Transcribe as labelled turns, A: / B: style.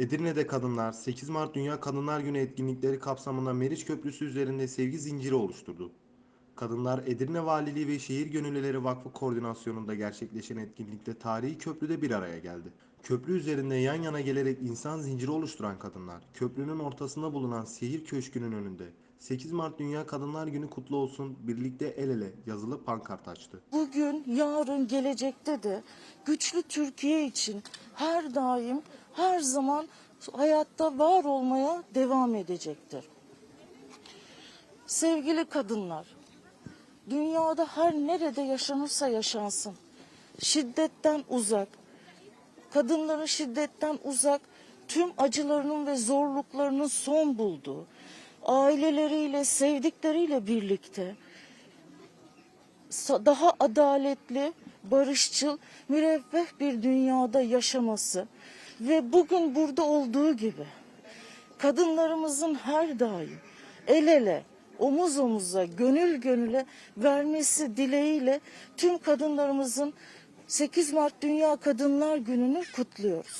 A: Edirne'de kadınlar 8 Mart Dünya Kadınlar Günü etkinlikleri kapsamında Meriç Köprüsü üzerinde sevgi zinciri oluşturdu. Kadınlar Edirne Valiliği ve Şehir Gönüllüleri Vakfı koordinasyonunda gerçekleşen etkinlikte tarihi köprüde bir araya geldi. Köprü üzerinde yan yana gelerek insan zinciri oluşturan kadınlar, köprünün ortasında bulunan Sehir Köşkü'nün önünde 8 Mart Dünya Kadınlar Günü kutlu olsun, birlikte el ele yazılı pankart açtı.
B: Bugün, yarın, gelecekte de güçlü Türkiye için her daim, her zaman hayatta var olmaya devam edecektir. Sevgili kadınlar, dünyada her nerede yaşanırsa yaşansın, şiddetten uzak, kadınların şiddetten uzak, tüm acılarının ve zorluklarının son bulduğu, aileleriyle, sevdikleriyle birlikte daha adaletli, barışçıl, müreffeh bir dünyada yaşaması ve bugün burada olduğu gibi kadınlarımızın her daim el ele, omuz omuza, gönül gönüle vermesi dileğiyle tüm kadınlarımızın 8 Mart Dünya Kadınlar Günü'nü kutluyoruz.